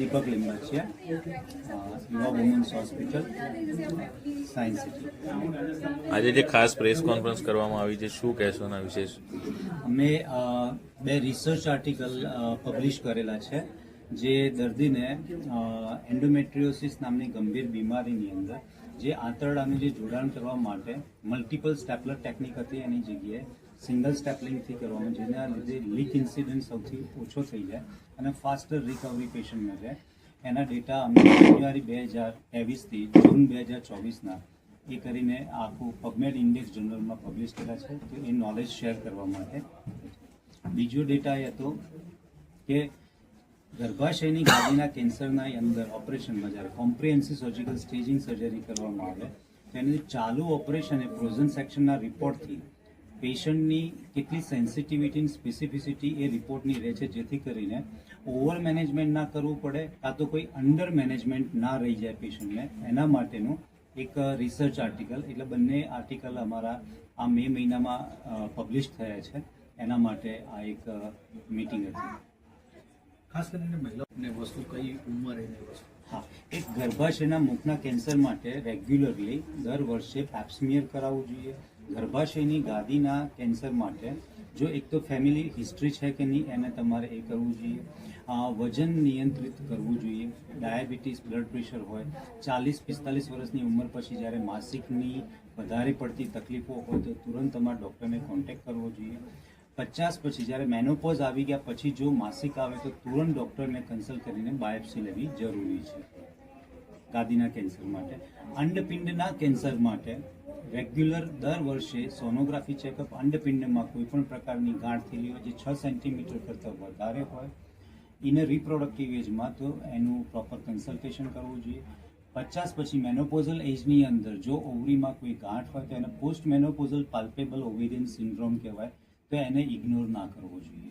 દીપક લિંબાચિયા યુવા women's hospital science city આજે જે ખાસ પ્રેસ કોન્ફરન્સ કરવામાં આવી છે શું કહેશો એના વિશે? અમે બે રિસર્ચ આર્ટિકલ પબ્લિશ કરેલા છે. જે દર્દીને એન્ડોમેટ્રિયોસિસ નામની ગંભીર બીમારીની અંદર, જે આંતરડાનું જે જોડાણ કરવા માટે મલ્ટિપલ સ્ટેપલર ટેકનિક હતી એની જગ્યાએ સિંગલ સ્ટેપલિંગથી કરવામાં, જેના લીધે લીક ઇન્સિડન્ટ સૌથી ઓછો થઈ જાય અને ફાસ્ટર રિકવરી પેશન્ટને જાય એના ડેટા અમે જાન્યુઆરી બે હજાર ત્રેવીસથી જૂન બે હજાર ચોવીસના એ કરીને આખું પબમેડ ઇન્ડેક્સ જર્નલમાં પબ્લિશ કર્યા છે, તો એ નોલેજ શેર કરવા માટે. બીજો ડેટા એ હતો કે ગર્ભાશયની ગાદીના કેન્સરના અંદર ઓપરેશનમાં જ્યારે કોમ્પ્રિહેન્સિવ સર્જિકલ સ્ટેજિંગ સર્જરી કરવામાં આવે, તેની ચાલુ ઓપરેશન એ ફ્રોઝન સેક્શનના રિપોર્ટથી પેશન્ટની કેટલી સેન્સિટિવિટી સ્પેસિફિસિટી એ રિપોર્ટની રહે છે, જેથી કરીને ઓવર મેનેજમેન્ટ ના કરવું પડે, કાં તો કોઈ અંડર મેનેજમેન્ટ ના રહી જાય પેશન્ટને. એના માટેનું એક રિસર્ચ આર્ટિકલ, એટલે બંને આર્ટિકલ અમારા આ મે મહિનામાં પબ્લિશ થયા છે. એના માટે આ એક મીટિંગ હતી. ખાસ કરીને મહિલાઓને વસ્તુ કઈ ઉંમરે હા, એક ગર્ભાશયના મુખના કેન્સર માટે રેગ્યુલરલી દર વર્ષે પેપ્સમિયર કરાવવું જોઈએ. ગર્ભાશયની ગાદીના કેન્સર માટે જો એક તો ફેમિલી હિસ્ટ્રી છે કે નહીં એને તમારે એ કરવું જોઈએ. વજન નિયંત્રિત કરવું જોઈએ. ડાયાબિટીસ, બ્લડ પ્રેશર હોય. ચાલીસ, પિસ્તાલીસ વર્ષની ઉંમર પછી જ્યારે માસિકની વધારે પડતી તકલીફો હોય તો તુરંત તમારા ડૉક્ટરને કોન્ટેક્ટ કરવો જોઈએ. પચાસ પછી જ્યારે મેનોપોઝ આવી ગયા પછી જો માસિક આવે તો તુરંત ડૉક્ટરને કન્સલ્ટ કરીને બાયોપ્સી લેવી જરૂરી છે. ગાદીના કેન્સર માટે. અંડપિંડના કેન્સર માટે. રેગ્યુલર દર વર્ષે સોનોગ્રાફી ચેકઅપ અંડપિંડમાં કોઈ પણ પ્રકારની ગાંઠ થયેલી હોય જે છ સેન્ટીમીટર કરતાં વધારે હોય. ઇનર રિપ્રોડક્ટિવ એજમાં તો એનું પ્રોપર કન્સલ્ટેશન કરવું જોઈએ. પચાસ પછી મેનોપોઝલ એજની અંદર જો ઓવરીમાં કોઈ ગાંઠ હોય તો એને post menopausal palpable ovarian syndrome કહેવાય. તો એને ઇગ્નોર ના કરવો જોઈએ.